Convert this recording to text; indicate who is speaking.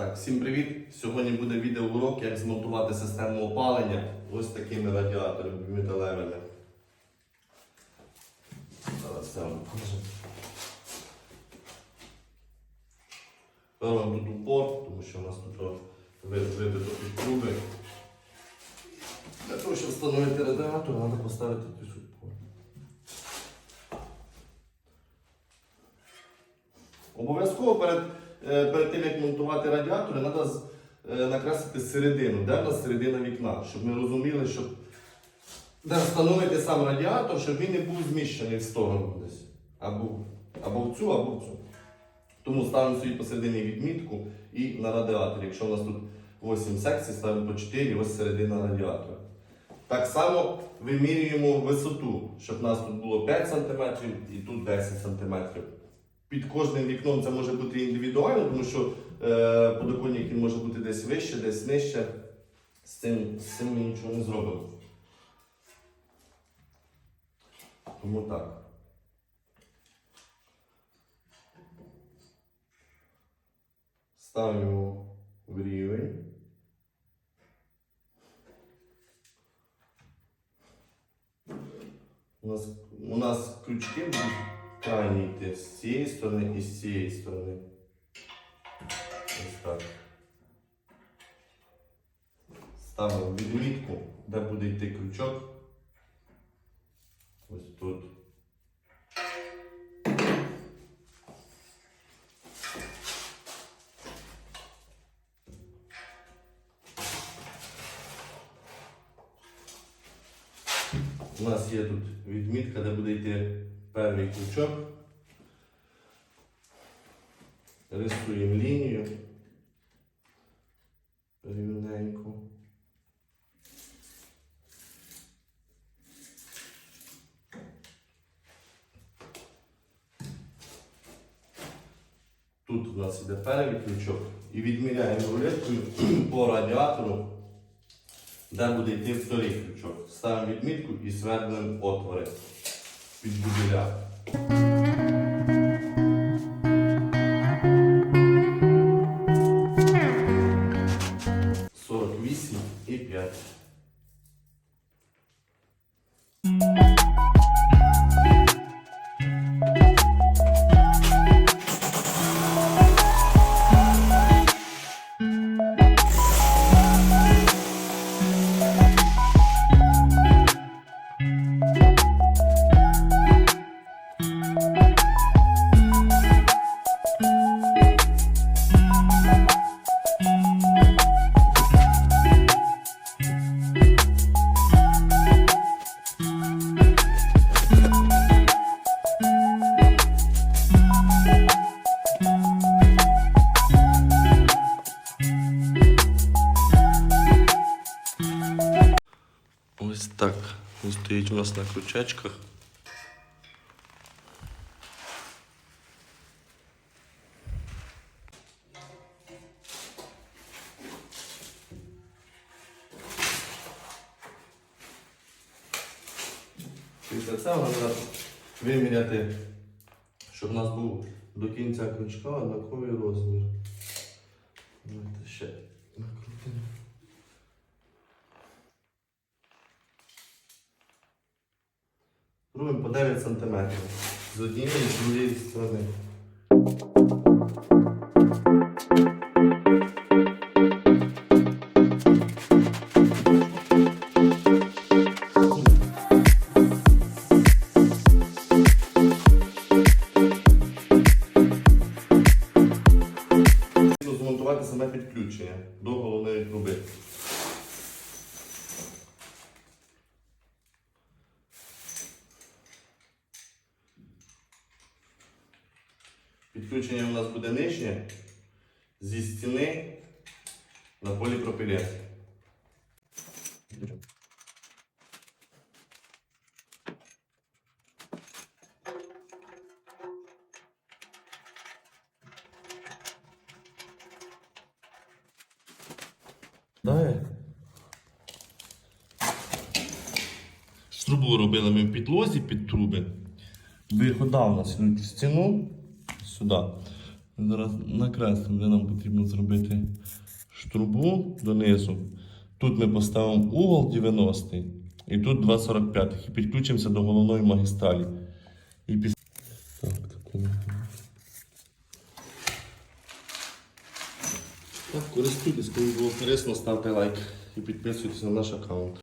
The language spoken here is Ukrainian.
Speaker 1: Так, всім привіт! Сьогодні буде відеоурок, як змонтувати систему опалення ось такими радіаторами металевими. Зараз це вам покажу. Робимо тут упор, тому що у нас тут вибито під труби. Для того, щоб встановити радіатор, треба поставити тут упор. Обов'язково перед, перед тим, як монтувати радіатори, треба е, середину, де в нас середина вікна, щоб ми розуміли, щоб де встановити сам радіатор, щоб він не був зміщений в сторону десь. Або, або в цю, або в цю. Тому ставимо собі посередині відмітку і на радіатор. Якщо у нас тут 8 секцій, ставимо по 4, ось середина радіатора. Так само вимірюємо висоту, щоб у нас тут було 5 см і тут 10 см. Під кожним вікном це може бути індивідуально, тому що е, подоконник може бути десь вище, десь нижче. З цим, з цим ми нічого не зробимо. Тому так. Ставимо в рівень. У нас, у нас крючки будуть крайні йти з цієї сторони і з цієї сторони. Ось так. Ставимо відмітку, де буде йти крючок. Ось тут. У нас є тут відмітка, де буде йти перший крючок. Рисуємо лінію рівненьку. Тут у нас іде перший крючок і відміряємо рулеткою по радіатору, де буде йти вторий крючок. Ставимо відмітку і свердлимо отвори une boucle d'art. Ось так. Він стоїть у нас на крючечках. Після цього треба виміряти, щоб у нас був до кінця крючка однаковий розмір. Давайте ще накрутимо. Робимо по 9 см з однієї з другої сторони. Підключення у нас буде нижнє зі стіни на поліпропілен. Далі. Трубу робили ми в підлозі під труби. Вихода у нас стіну сюди. Зараз накреслимо, де нам потрібно зробити штрубу донизу. Тут ми поставимо угол 90 і тут 2,45 і підключимося до головної магістралі. І піс... Так, таку. Так, користуйтесь, кому було корисно, ставте лайк і підписуйтесь на наш аккаунт.